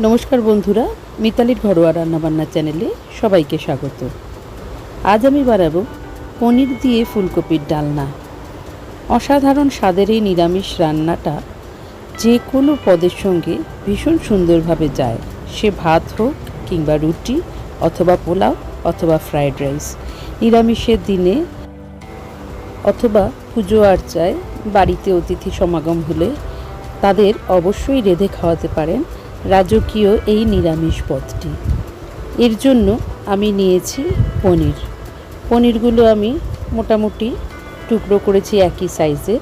নমস্কার বন্ধুরা, মিতালির ঘরোয়া রান্নাবান্না চ্যানেলে সবাইকে স্বাগত। আজ আমি বানাবো পনির দিয়ে ফুলকপির ডালনা। অসাধারণ স্বাদের এই নিরামিষ রান্নাটা যে কোনো পদের সঙ্গে ভীষণ সুন্দরভাবে যায়। সে ভাত হোক কিংবা রুটি অথবা পোলাও অথবা ফ্রায়েড রাইস। নিরামিষের দিনে অথবা পুজো আর্চায় বাড়িতে অতিথি সমাগম হলে তাদের অবশ্যই রেঁধে খাওয়াতে পারেন রাজকীয় এই নিরামিষ পদটি। এর জন্য আমি নিয়েছি পনির। পনিরগুলো আমি মোটামুটি টুকরো করেছি একই সাইজের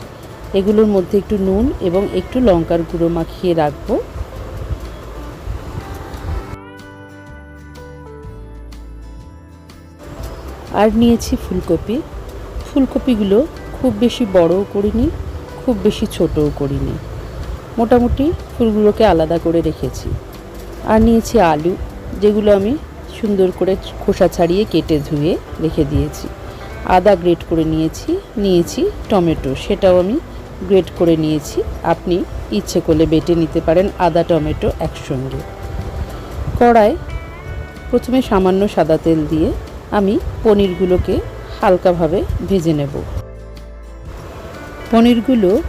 এগুলোর মধ্যে একটু নুন এবং একটু লঙ্কার গুঁড়ো মাখিয়ে রাখব। আর নিয়েছি ফুলকপি। ফুলকপিগুলো খুব বেশি বড়ও করিনি, খুব বেশি ছোটও করিনি। মোটামুটি ফুলগুলোকে আলাদা করে রেখেছি। আর নিয়েছি আলু, যেগুলো আমি সুন্দর করে খোসা ছাড়িয়ে কেটে ধুয়ে রেখে দিয়েছি। আদা গ্রেট করে নিয়েছি নিয়েছি টমেটো, সেটাও আমি গ্রেট করে নিয়েছি। আপনি ইচ্ছে করলে বেটে নিতে পারেন আদা, টমেটো একসঙ্গে। কড়ায় প্রথমে সামান্য সাদা তেল দিয়ে আমি পনিরগুলোকে হালকাভাবে ভেজে নেব। পনিরগুলো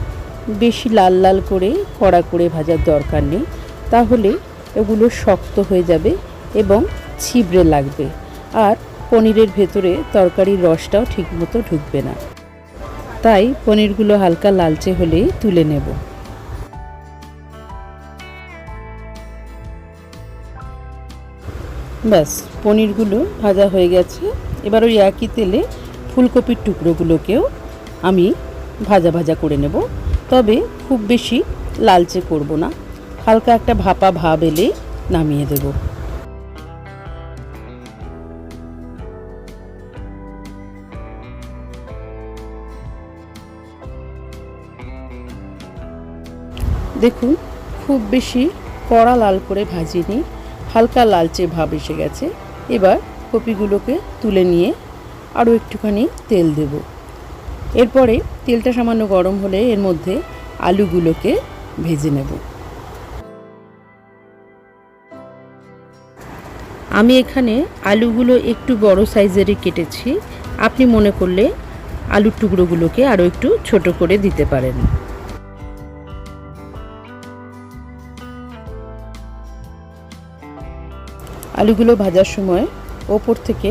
বেশি লাল লাল করে, কড়া করে ভাজার দরকার নেই। তাহলে এগুলো শক্ত হয়ে যাবে এবং ছিবড়ে লাগবে। আর পনিরের ভেতরে তরকারির রসটাও ঠিকমতো ঢুকবে না। তাই পনিরগুলো হালকা লালচে হলেই তুলে নেব। ব্যাস, পনিরগুলো ভাজা হয়ে গেছে। এবার ওই একই তেলে ফুলকপির টুকরোগুলোকেও আমি ভাজা ভাজা করে নেব। তবে খুব বেশি লালচে করব না। হালকা একটা ভাপা ভাব এলে নামিয়ে দেব। দেখুন, খুব বেশি কড়া লাল করে ভাজিনি, হালকা লালচে ভাব এসে গেছে। এবার কপিগুলোকে তুলে নিয়ে আরও একটুখানি তেল দেব। এরপরে তেলটা সামান্য গরম হলে এর মধ্যে আলুগুলোকে ভেজে নেব। আমি এখানে আলুগুলো একটু বড় সাইজেরই কেটেছি। আপনি মনে করলে আলুর টুকরোগুলোকে আরও একটু ছোট করে দিতে পারেন। আলুগুলো ভাজার সময় ওপর থেকে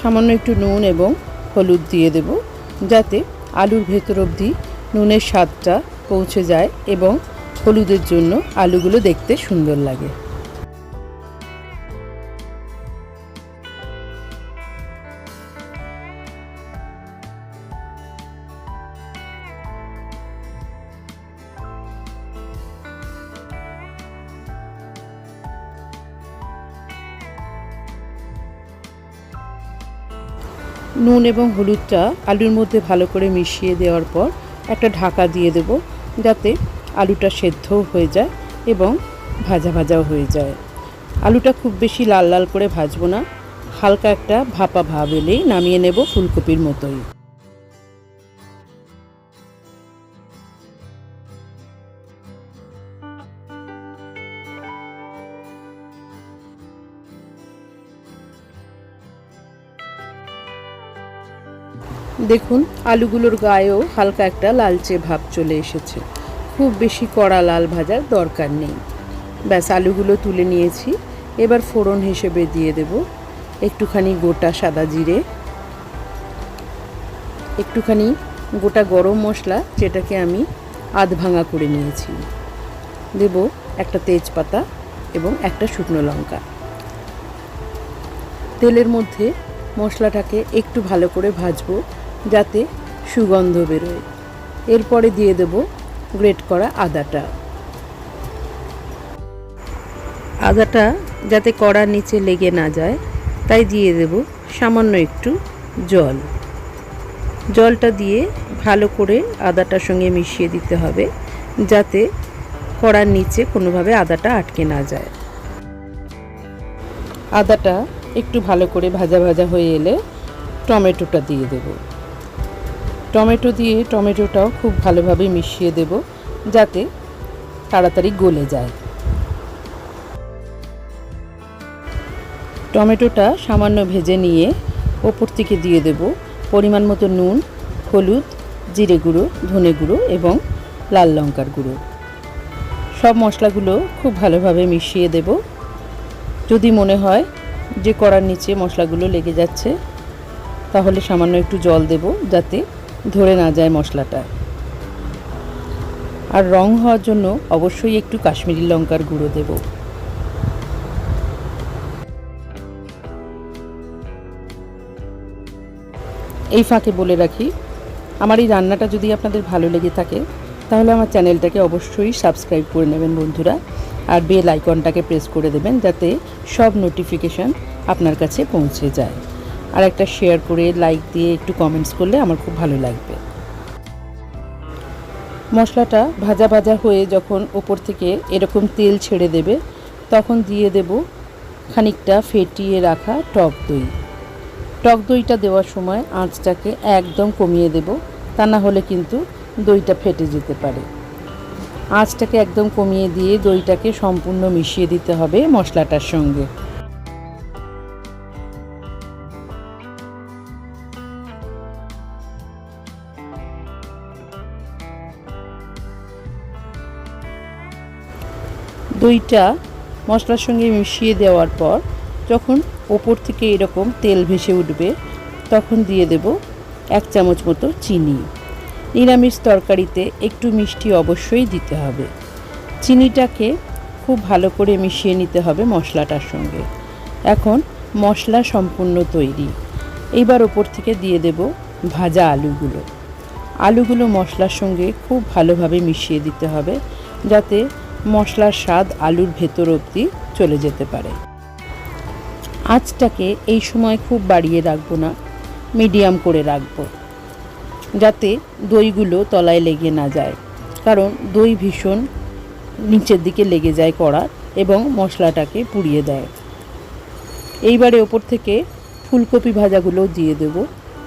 সামান্য একটু নুন এবং হলুদ দিয়ে দেব, যাতে আলুর ভেতর অবধি নুনের স্বাদটা পৌঁছে যায় এবং হলুদের জন্য আলুগুলো দেখতে সুন্দর লাগে। নুন এবং হলুদটা আলুর মধ্যে ভালো করে মিশিয়ে দেওয়ার পর একটা ঢাকা দিয়ে দেব যাতে আলুটা সেদ্ধও হয়ে যায় এবং ভাজা ভাজাও হয়ে যায়। আলুটা খুব বেশি লাল লাল করে ভাজবো না, হালকা একটা ভাপা ভাব এলেই নামিয়ে নেব ফুলকপির মতোই। দেখুন, আলুগুলোর গায়েও হালকা একটা লালচে ভাব চলে এসেছে। খুব বেশি কড়া লাল ভাজার দরকার নেই। ব্যাস, আলুগুলো তুলে নিয়েছি। এবার ফোড়ন হিসেবে দিয়ে দেব একটুখানি গোটা সাদা জিরে, একটুখানি গোটা গরম মশলা যেটাকে আমি আধ ভাঙা করে নিয়েছি। দেব একটা তেজপাতা এবং একটা শুকনো লঙ্কা। তেলের মধ্যে মশলাটাকে একটু ভালো করে ভাজবো। যাতে সুগন্ধ বেরোয়। এরপরে দিয়ে দেব গ্রেট করা আদাটা। আদাটা যাতে কড়ার নিচে লেগে না যায়, তাই দিয়ে দেব সামান্য একটু জল। জলটা দিয়ে ভালো করে আদাটার সঙ্গে মিশিয়ে দিতে হবে, যাতে কড়ার নিচে কোনোভাবে আদাটা আটকে না যায়। আদাটা একটু ভালো করে ভাজা ভাজা হয়ে এলে টমেটোটা দিয়ে দেব। টমেটো দিয়ে টমেটোটাও খুব ভালোভাবে মিশিয়ে দেব যাতে তাড়াতাড়ি গলে যায়। টমেটোটা সামান্য ভেজে নিয়ে ওপর থেকে দিয়ে দেব পরিমাণ মতো নুন, হলুদ, জিরে গুঁড়ো, ধনে গুঁড়ো এবং লাল লঙ্কার গুঁড়ো। সব মশলাগুলো খুব ভালোভাবে মিশিয়ে দেব। যদি মনে হয় যে কড়ার নিচে মশলাগুলো লেগে যাচ্ছে, তাহলে সামান্য একটু জল দেব যাতে ধরে না যায় মশলাটা। আর রং হওয়ার জন্য অবশ্যই একটু কাশ্মীরি লঙ্কার গুঁড়ো দেব। এই ফাঁকে বলে রাখি, আমার এই রান্নাটা যদি আপনাদের ভালো লেগে থাকে, তাহলে আমার চ্যানেলটাকে অবশ্যই সাবস্ক্রাইব করে নেবেন বন্ধুরা, আর বেল আইকনটাকে প্রেস করে দেবেন যাতে সব নোটিফিকেশান আপনার কাছে পৌঁছে যায়। আর একটা শেয়ার করে লাইক দিয়ে একটু কমেন্টস করলে আমার খুব ভালো লাগবে। মশলাটা ভাজা ভাজা হয়ে যখন ওপর থেকে এরকম তেল ছেড়ে দেবে, তখন দিয়ে দেব খানিকটা ফেটিয়ে রাখা টক দই। টক দইটা দেওয়ার সময় আঁচটাকে একদম কমিয়ে দেব, তা না হলে কিন্তু দইটা ফেটে যেতে পারে। আঁচটাকে একদম কমিয়ে দিয়ে দইটাকে সম্পূর্ণ মিশিয়ে দিতে হবে মশলাটার সঙ্গে। দইটা মশলার সঙ্গে মিশিয়ে দেওয়ার পর যখন ওপর থেকে এরকম তেল ভেসে উঠবে, তখন দিয়ে দেব এক চামচ মতো চিনি। নিরামিষ তরকারিতে একটু মিষ্টি অবশ্যই দিতে হবে। চিনিটাকে খুব ভালো করে মিশিয়ে নিতে হবে মশলাটার সঙ্গে। এখন মশলা সম্পূর্ণ তৈরি। এইবার ওপর থেকে দিয়ে দেব ভাজা আলুগুলো। আলুগুলো মশলার সঙ্গে খুব ভালোভাবে মিশিয়ে দিতে হবে, যাতে মশলার স্বাদ আলুর ভেতর অবধি চলে যেতে পারে। আঁচটাকে এই সময় খুব বাড়িয়ে রাখব না, মিডিয়াম করে রাখব, যাতে দইগুলো তলায় লেগে না যায়, কারণ দই ভীষণ নিচের দিকে লেগে যায় কড়ার এবং মশলাটাকে পুড়িয়ে দেয়। এইবারে ওপর থেকে ফুলকপি ভাজাগুলো দিয়ে দেব।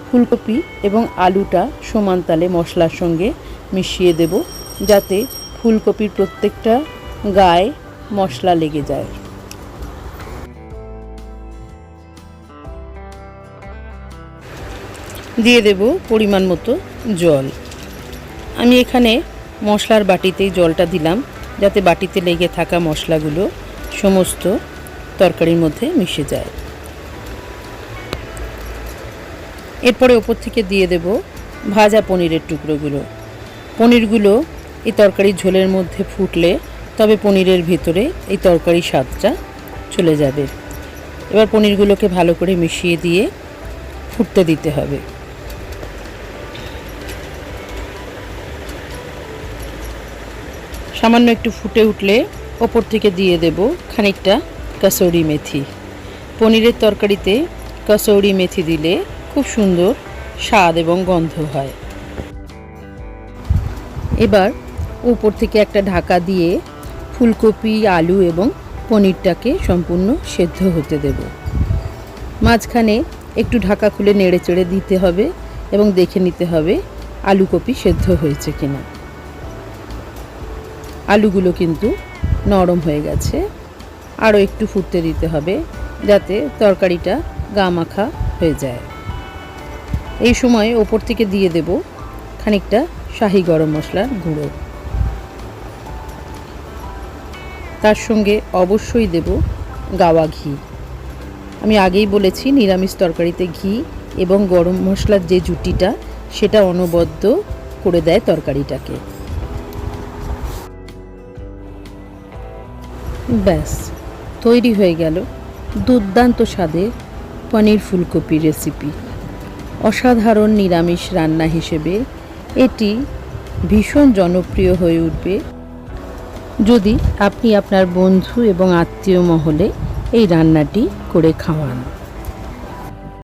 ফুলকপি এবং আলুটা সমান তালে মশলার সঙ্গে মিশিয়ে দেব, যাতে ফুলকপির প্রত্যেকটা গায়ে মশলা লেগে যায়। দিয়ে দেব পরিমাণ মতো জল। আমি এখানে মশলার বাটিতেই জলটা দিলাম, যাতে বাটিতে লেগে থাকা মশলাগুলো সমস্ত তরকারির মধ্যে মিশে যায়। এরপরে ওপর থেকে দিয়ে দেব ভাজা পনিরের টুকরোগুলো। পনিরগুলো এই তরকারির ঝোলের মধ্যে ফুটলে তবে পনিরের ভেতরে এই তরকারির স্বাদটা চলে যাবে। এবার পনিরগুলোকে ভালো করে মিশিয়ে দিয়ে ফুটতে দিতে হবে। সামান্য একটু ফুটে উঠলে ওপর থেকে দিয়ে দেব খানিকটা কাসৌরি মেথি। পনিরের তরকারিতে কাসৌরি মেথি দিলে খুব সুন্দর স্বাদ এবং গন্ধ হয়। এবার উপর থেকে একটা ঢাকা দিয়ে ফুলকপি, আলু এবং পনিরটাকে সম্পূর্ণ সেদ্ধ হতে দেব। মাঝখানে একটু ঢাকা খুলে নেড়ে চেড়ে দিতে হবে এবং দেখে নিতে হবে আলু কপি সেদ্ধ হয়েছে কিনা। আলুগুলো কিন্তু নরম হয়ে গেছে। আরও একটু ফুটতে দিতে হবে যাতে তরকারিটা গা মাখা হয়ে যায়। এই সময় ওপর থেকে দিয়ে দেব খানিকটা শাহি গরম মশলার গুঁড়ো। তার সঙ্গে অবশ্যই দেব গাওয়া ঘি। আমি আগেই বলেছি, নিরামিষ তরকারিতে ঘি এবং গরম মশলার যে জুটিটা, সেটা অনবদ্য করে দেয় তরকারিটাকে। ব্যাস, তৈরি হয়ে গেল দুর্দান্ত স্বাদে পনির ফুলকপি রেসিপি অসাধারণ নিরামিষ রান্না হিসেবে এটি ভীষণ জনপ্রিয় হয়ে উঠবে যদি আপনি আপনার বন্ধু এবং আত্মীয় মহলে এই রান্নাটি করে খাওয়ান।